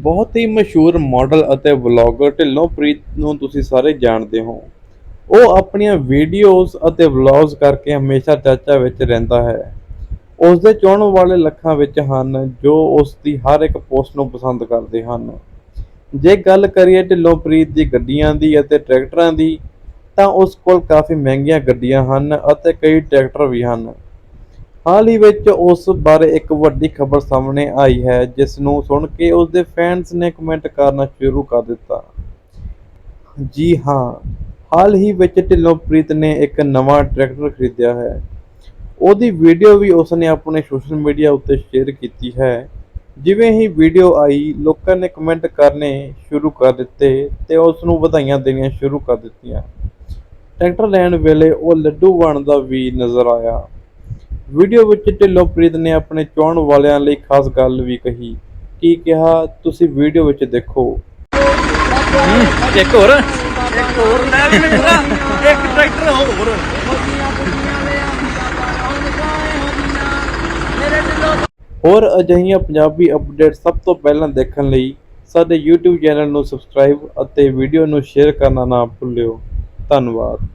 ਬਹੁਤ ਹੀ ਮਸ਼ਹੂਰ ਮਾਡਲ ਅਤੇ ਵਲੌਗਰ ਢਿੱਲੋਂ ਪ੍ਰੀਤ ਨੂੰ ਤੁਸੀਂ ਸਾਰੇ ਜਾਣਦੇ ਹੋ। ਉਹ ਆਪਣੀਆਂ ਵੀਡੀਓਜ਼ ਅਤੇ ਵਲੌਗਸ ਕਰਕੇ ਹਮੇਸ਼ਾ ਚਰਚਾ ਵਿੱਚ ਰਹਿੰਦਾ ਹੈ। ਉਸ ਦੇ ਚਾਹਣ ਵਾਲੇ ਲੱਖਾਂ ਵਿੱਚ ਹਨ, ਜੋ ਉਸ ਦੀ ਹਰ ਇੱਕ ਪੋਸਟ ਨੂੰ ਪਸੰਦ ਕਰਦੇ ਹਨ। ਜੇ ਗੱਲ ਕਰੀਏ ਢਿੱਲੋਂ ਪ੍ਰੀਤ ਦੀ ਗੱਡੀਆਂ ਦੀ ਅਤੇ ਟਰੈਕਟਰਾਂ ਦੀ, ਤਾਂ ਉਸ ਕੋਲ ਕਾਫੀ ਮਹਿੰਗੀਆਂ ਗੱਡੀਆਂ ਹਨ ਅਤੇ ਕਈ ਟਰੈਕਟਰ ਵੀ ਹਨ। ਹਾਲ ਹੀ ਵਿੱਚ ਉਸ ਬਾਰੇ ਇੱਕ ਵੱਡੀ ਖਬਰ ਸਾਹਮਣੇ ਆਈ ਹੈ, ਜਿਸ ਨੂੰ ਸੁਣ ਕੇ ਉਸ ਦੇ ਫੈਨਸ ਨੇ ਕਮੈਂਟ ਕਰਨਾ ਸ਼ੁਰੂ ਕਰ ਦਿੱਤਾ। ਜੀ ਹਾਂ, ਹਾਲ ਹੀ ਵਿੱਚ ਢਿੱਲੋਂ ਪ੍ਰੀਤ ਨੇ ਇੱਕ ਨਵਾਂ ਟਰੈਕਟਰ ਖਰੀਦਿਆ ਹੈ। ਉਹਦੀ ਵੀਡੀਓ ਵੀ ਉਸਨੇ ਆਪਣੇ ਸੋਸ਼ਲ ਮੀਡੀਆ ਉੱਤੇ ਸ਼ੇਅਰ ਕੀਤੀ ਹੈ। ਜਿਵੇਂ ਹੀ ਵੀਡੀਓ ਆਈ, ਲੋਕਾਂ ਨੇ ਕਮੈਂਟ ਕਰਨੇ ਸ਼ੁਰੂ ਕਰ ਦਿੱਤੇ ਤੇ ਉਸ ਨੂੰ ਵਧਾਈਆਂ ਦੇਣੀਆਂ ਸ਼ੁਰੂ ਕਰ ਦਿੱਤੀਆਂ। ਟਰੈਕਟਰ ਲੈਣ ਵੇਲੇ ਉਹ ਲੱਡੂ ਬਣਦਾ ਵੀ ਨਜ਼ਰ ਆਇਆ। ਵੀਡੀਓ ਵਿੱਚ ਢਿੱਲੋਂ ਪ੍ਰੀਤ ਨੇ ਆਪਣੇ ਚਾਹਣ ਵਾਲਿਆਂ ਲਈ ਖਾਸ ਗੱਲ ਵੀ ਕਹੀ। ਕੀ ਕਿਹਾ? ਤੁਸੀਂ ਵੀਡੀਓ ਵਿੱਚ ਦੇਖੋ। ਇੱਕ ਹੋਰ। ਇੱਕ ਹੋਰ ਲੈ ਵੀ ਮੇਰਾ ਇੱਕ ਟਰੈਕਟਰ ਹੋਰ। ਹੋਰ ਅਜਿਹੀਆਂ ਪੰਜਾਬੀ ਅਪਡੇਟ ਸਭ ਤੋਂ ਪਹਿਲਾਂ ਦੇਖਣ ਲਈ ਸਾਡੇ YouTube ਚੈਨਲ ਨੂੰ ਸਬਸਕ੍ਰਾਈਬ ਅਤੇ ਵੀਡੀਓ ਨੂੰ ਸ਼ੇਅਰ ਕਰਨਾ ਨਾ ਭੁੱਲਿਓ। ਧੰਨਵਾਦ।